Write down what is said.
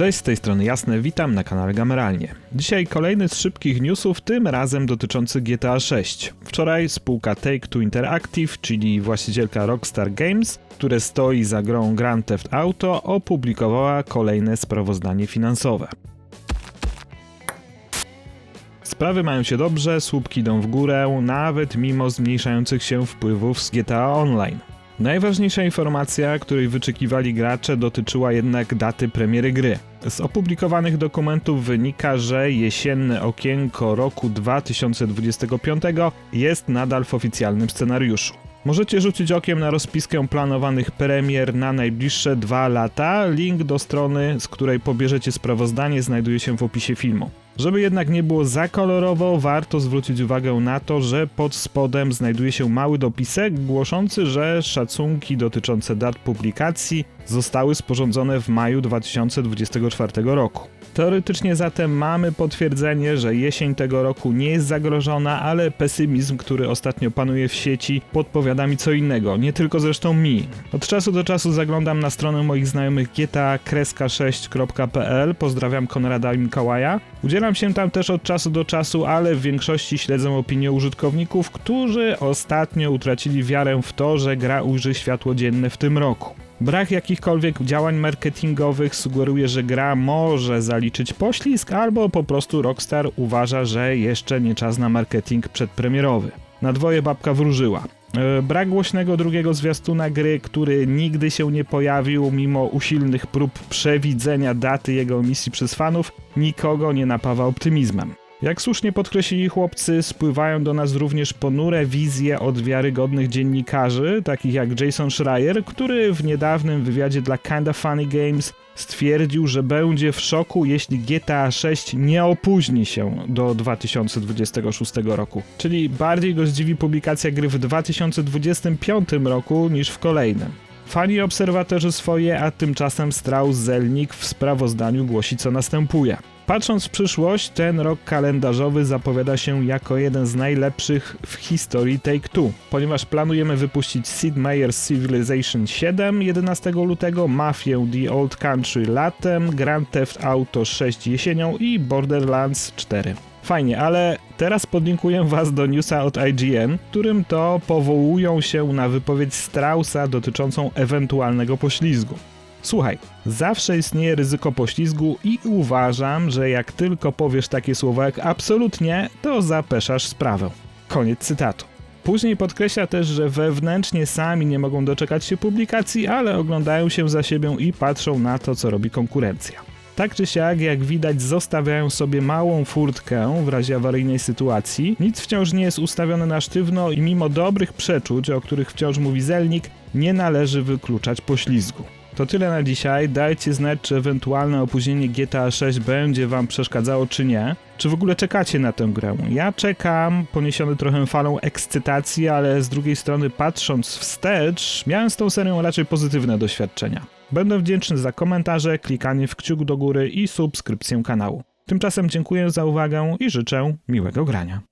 Cześć, z tej strony Jasne, witam na kanale Gameralnie. Dzisiaj kolejny z szybkich newsów, tym razem dotyczący GTA 6. Wczoraj spółka Take-Two Interactive, czyli właścicielka Rockstar Games, które stoi za grą Grand Theft Auto, opublikowała kolejne sprawozdanie finansowe. Sprawy mają się dobrze, słupki idą w górę, nawet mimo zmniejszających się wpływów z GTA Online. Najważniejsza informacja, której wyczekiwali gracze, dotyczyła jednak daty premiery gry. Z opublikowanych dokumentów wynika, że jesienne okienko roku 2025 jest nadal w oficjalnym scenariuszu. Możecie rzucić okiem na rozpiskę planowanych premier na najbliższe dwa lata. Link do strony, z której pobierzecie sprawozdanie, znajduje się w opisie filmu. Żeby jednak nie było za kolorowo, warto zwrócić uwagę na to, że pod spodem znajduje się mały dopisek głoszący, że szacunki dotyczące dat publikacji zostały sporządzone w maju 2024 roku. Teoretycznie zatem mamy potwierdzenie, że jesień tego roku nie jest zagrożona, ale pesymizm, który ostatnio panuje w sieci, podpowiada mi co innego, nie tylko zresztą mi. Od czasu do czasu zaglądam na stronę moich znajomych geta-6.pl, pozdrawiam Konrada i Mikołaja. Udzielam się tam też od czasu do czasu, ale w większości śledzę opinię użytkowników, którzy ostatnio utracili wiarę w to, że gra ujrzy światło dzienne w tym roku. Brak jakichkolwiek działań marketingowych sugeruje, że gra może zaliczyć poślizg, albo po prostu Rockstar uważa, że jeszcze nie czas na marketing przedpremierowy. Na dwoje babka wróżyła. E, Brak głośnego drugiego zwiastuna gry, który nigdy się nie pojawił, mimo usilnych prób przewidzenia daty jego emisji przez fanów, nikogo nie napawa optymizmem. Jak słusznie podkreślili chłopcy, spływają do nas również ponure wizje od wiarygodnych dziennikarzy, takich jak Jason Schreier, który w niedawnym wywiadzie dla Kinda Funny Games stwierdził, że będzie w szoku, jeśli GTA 6 nie opóźni się do 2026 roku. Czyli bardziej go zdziwi publikacja gry w 2025 roku niż w kolejnym. Fani obserwatorzy swoje, a tymczasem Strauss-Zelnick w sprawozdaniu głosi co następuje. Patrząc w przyszłość, ten rok kalendarzowy zapowiada się jako jeden z najlepszych w historii Take-Two, ponieważ planujemy wypuścić Sid Meier's Civilization 7 11 lutego, Mafię The Old Country latem, Grand Theft Auto 6 jesienią i Borderlands 4. Fajnie, ale teraz podlinkuję was do newsa od IGN, którym to powołują się na wypowiedź Straussa dotyczącą ewentualnego poślizgu. Słuchaj, zawsze istnieje ryzyko poślizgu i uważam, że jak tylko powiesz takie słowa jak absolutnie, to zapeszasz sprawę. Koniec cytatu. Później podkreśla też, że wewnętrznie sami nie mogą doczekać się publikacji, ale oglądają się za siebie i patrzą na to, co robi konkurencja. Tak czy siak, jak widać, zostawiają sobie małą furtkę w razie awaryjnej sytuacji. Nic wciąż nie jest ustawione na sztywno i mimo dobrych przeczuć, o których wciąż mówi Zelnik, nie należy wykluczać poślizgu. To tyle na dzisiaj. Dajcie znać, czy ewentualne opóźnienie GTA 6 będzie Wam przeszkadzało, czy nie. Czy w ogóle czekacie na tę grę? Ja czekam, poniesiony trochę falą ekscytacji, ale z drugiej strony, patrząc wstecz, miałem z tą serią raczej pozytywne doświadczenia. Będę wdzięczny za komentarze, klikanie w kciuk do góry i subskrypcję kanału. Tymczasem dziękuję za uwagę i życzę miłego grania.